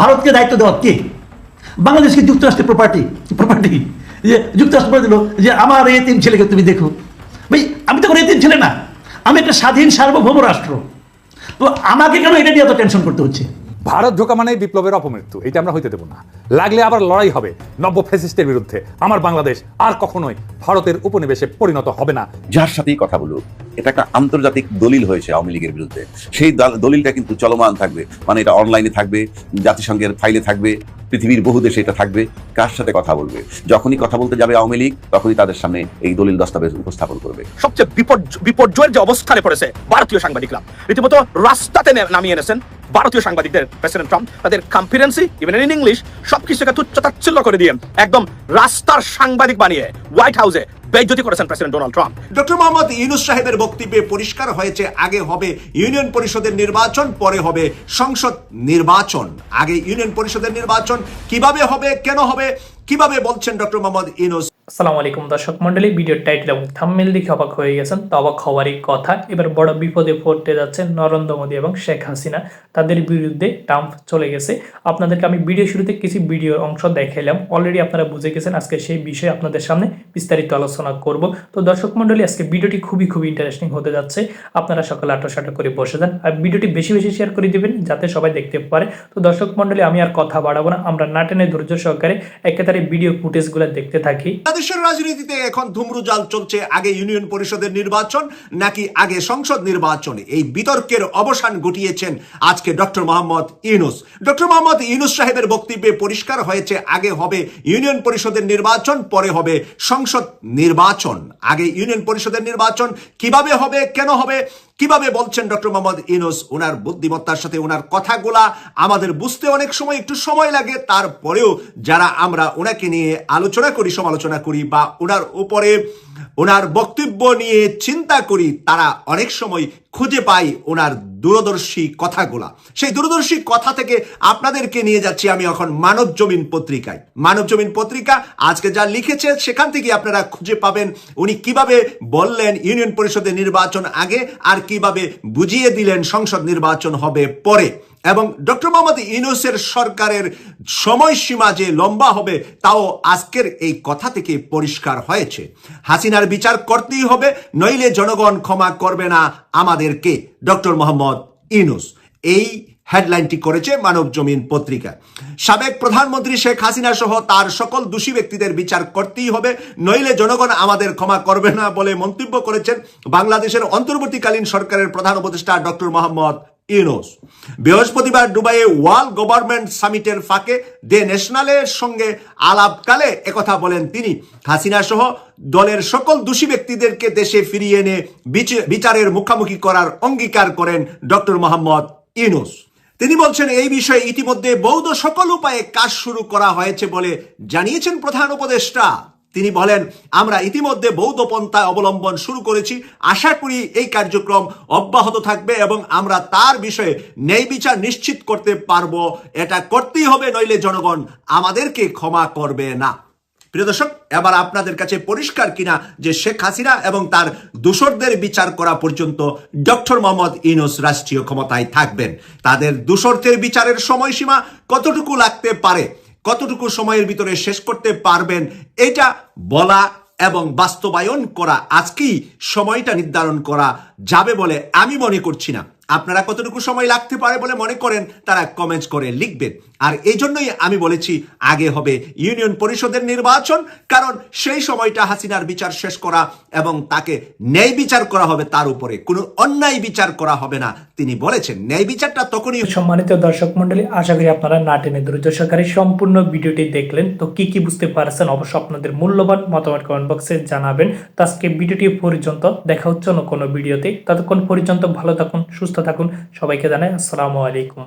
ভারতকে দায়িত্ব দেওয়া কে? বাংলাদেশকে যুক্তরাষ্ট্রের প্রপার্টি প্রপার্টি যে যুক্তরাষ্ট্র বলে দিল যে আমার এই তিন ছেলেকে তুমি দেখো। ভাই আমি তো কোনো তিন ছেলে না। আমি একটা স্বাধীন সার্বভৌম রাষ্ট্র। তো আমাকে কেন এটা নিয়ে এত টেনশন করতে হচ্ছে? ভারত ঢোকা মানে বিপ্লবের অপমৃত্যু এটা আমরা হইতে দেব না। লাগলে আবার লড়াই হবে নব্য ফ্যাসিস্টের বিরুদ্ধে। আমার বাংলাদেশ আর কখনোই ভারতের উপনিবেশে পরিণত হবে না। যার সাথেই কথা বলুক এটা একটা আন্তর্জাতিক দলিল হয়েছে আওয়ামী লীগের বিরুদ্ধে। সেই দলিলটা কিন্তু চলমান থাকবে। মানে এটা অনলাইনে থাকবে, জাতিসংঘের ফাইলে থাকবে, পৃথিবীর বহু দেশে এটা থাকবে। কার সাথে কথা বলবে? যখনই কথা বলতে যাবে আওয়ামী লীগ, তখনই তাদের সামনে এই দলিল দস্তাবেজ উপস্থাপন করবে। সবচেয়ে বিপর্য- বিপর্যয়ের যে অবস্থানে পড়েছে ভারতীয় সাংবাদিকরা, রীতিমতো রাস্তাতে নামিয়ে এনেছেন। ভারতীয় সাংবাদিকদের প্রেসিডেন্ট ট্রাম্প তাদের কনফিডেন্সি ইভেন ইন ইংলিশ সবকিছুকে তুচ্ছতাচ্ছিল্য করে দিয়ে একদম রাস্তার সাংবাদিক বানিয়ে হোয়াইট হাউসে করেছেন president Donald Trump doctor Mohammad Yunus সাহেবের বক্তব্যে পরিষ্কার হয়েছে, আগে হবে ইউনিয়ন পরিষদের নির্বাচন, পরে হবে সংসদ নির্বাচন। আগে ইউনিয়ন পরিষদের নির্বাচন কীভাবে হবে, কেন হবে, কীভাবে বলছেন ডক্টর মোহাম্মদ ইউনুস আসসালামু আলাইকুম দর্শক মন্ডলী ভিডিওর টাইটেল এবং থাম্বনেল দেখে অবাক হয়ে গেছেন। তো অবাক হওয়ারই কথা, এবার বড় বিপদে পড়তে যাচ্ছে নরেন্দ্র মোদী এবং শেখ হাসিনা। তাদের বিরুদ্ধে ট্রাম্প চলে গেছে। আপনাদেরকে আমি ভিডিও শুরুতে কিছু ভিডিও অংশ দেখাইলাম। অলরেডি আপনারা বুঝে গেছেন, আজকে সেই বিষয়ে আপনাদের সামনে বিস্তারিত আলোচনা করব। তো দর্শক মন্ডলী আজকে ভিডিওটি খুবই খুবই ইন্টারেস্টিং হতে যাচ্ছে। আপনারা সকালে আটো সাটো করে বসে যান। আর ভিডিওটি বেশি বেশি শেয়ার করে দিবেন, যাতে সবাই দেখতে পারে। তো দর্শক মন্ডলী আমি আর কথা বাড়াবো না। আমরা নাটেনে ধৈর্য সহকারে একেবারে ভিডিও ফুটেজগুলো দেখতে থাকি। বাংলাদেশের রাজনীতিতে এখন ধুমরুজাল চলছে, আগে ইউনিয়ন পরিষদের নির্বাচন, নাকি আগে সংসদ নির্বাচন। এই বিতর্কের অবসান ঘটিয়েছেন আজকে ডক্টর মোহাম্মদ ইউনুস। ডক্টর মোহাম্মদ ইউনুস সাহেবের বক্তব্যে পরিষ্কার হয়েছে, আগে হবে ইউনিয়ন পরিষদের নির্বাচন, পরে হবে সংসদ নির্বাচন। আগে ইউনিয়ন পরিষদের নির্বাচন কীভাবে হবে, কেন হবে কীভাবে বলছেন ডক্টর মোহাম্মদ ইনোস ওনার বুদ্ধিমত্তার সাথে ওনার কথাগুলা আমাদের বুঝতে অনেক সময় একটু সময় লাগে। তারপরেও যারা আমরা ওনাকে নিয়ে আলোচনা করি, সমালোচনা করি বা ওনার উপরে ওনার বক্তব্য নিয়ে চিন্তা করি, তারা অনেক সময় খুঁজে পাই ওনার দূরদর্শী কথাগুলা। সেই দূরদর্শী কথা থেকে আপনাদেরকে নিয়ে যাচ্ছি আমি এখন মানব জমিন পত্রিকায়। মানব জমিন পত্রিকা আজকে যা লিখেছে, সেখান থেকে আপনারা খুঁজে পাবেন উনি কীভাবে বললেন ইউনিয়ন পরিষদের নির্বাচন আগে আর কীভাবে বুঝিয়ে দিলেন সংসদ নির্বাচন হবে পরে। এবং ডক্টর মোহাম্মদ ইউনুসের সরকারের সময়সীমা যে লম্বা হবে, তাও আজকের এই কথা থেকে পরিষ্কার হয়েছে। হাসিনার বিচার করতেই হবে, নইলে জনগণ ক্ষমা করবে না আমাদেরকে, ডক্টর মোহাম্মদ ইউনুস। এই হেডলাইনটি করেছে মানব জমিন পত্রিকা। সাবেক প্রধানমন্ত্রী শেখ হাসিনা সহ তার সকল দোষী ব্যক্তিদের বিচার করতেই হবে, নইলে জনগণ আমাদের ক্ষমা করবে না বলে মন্তব্য করেছেন বাংলাদেশের অন্তর্বর্তীকালীন সরকারের প্রধান উপদেষ্টা ডক্টর মোহাম্মদ ইউনুস বৃহস্পতিবার দুবাইয়ে ওয়ার্ল্ড গভর্নমেন্ট সামিটের ফাঁকে দে ন্যাশনালের সঙ্গে আলাপকালে একথা বলেন তিনি। হাসিনা সহ দলের সকল দোষী ব্যক্তিদেরকে দেশে ফিরিয়ে এনে বিচ- বিচারের মুখোমুখি করার অঙ্গীকার করেন ডক্টর মোহাম্মদ ইউনুস। তিনি বলছেন, এই বিষয়ে ইতিমধ্যে বৌদ্ধ সকল উপায়ে কাজ শুরু করা হয়েছে বলে জানিয়েছেন প্রধান উপদেষ্টা। তিনি বলেন, আমরা ইতিমধ্যে বৌদ্ধ পন্থা অবলম্বন শুরু করেছি। আশা করি এই কার্যক্রম অব্যাহত থাকবে এবং আমরা তার বিষয়ে ন্যায় বিচার নিশ্চিত করতে পারব। এটা করতেই হবে, নইলে জনগণ আমাদেরকে ক্ষমা করবে না। প্রিয় দর্শক, এবার আপনাদের কাছে পরিষ্কার কিনা যে শেখ হাসিনা এবং তার দূষরদের বিচার করা পর্যন্ত ডক্টর মোহাম্মদ ইনুস রাষ্ট্রীয় ক্ষমতায় থাকবেন। তাদের দূষরদের বিচারের সময়সীমা কতটুকু লাগতে পারে? কতটুকু সময়ের ভিতরে শেষ করতে পারবেন এটা বলা এবং বাস্তবায়ন করা আজকেই সময়টা নির্ধারণ করা যাবে বলে আমি মনে করছি না। আপনারা কতটুকু সময় লাগতে পারে বলে মনে করেন, তারা কমেন্টস করে লিখবেন। আর এই জন্যই আমি বলেছি, আগে হবে ইউনিয়ন পরিষদের নির্বাচন, কারণ সেই সময়টা হাসিনার বিচার শেষ করা এবং তাকে ন্যায় বিচার করা হবে তার উপরে। কোনো অন্যায় বিচার করা হবে না, তিনি বলেছেন। ন্যায় বিচারটা তখনই সম্মানিত দর্শক মন্ডলী আশা করি আপনারা নাটেনে দ্রুত সহকারে সম্পূর্ণ ভিডিওটি দেখলেন। তো কি কি বুঝতে পারছেন? অবশ্য আপনাদের মূল্যবান মতামত কমেন্ট বক্সে জানাবেন। তো আজকে ভিডিওটি পর্যন্ত, দেখা হচ্ছে অন্য কোনো ভিডিওতে। ততক্ষণ পর্যন্ত ভালো থাকুন সুস্থ থাকুন সবাইকে জানাই আসসালামু আলাইকুম।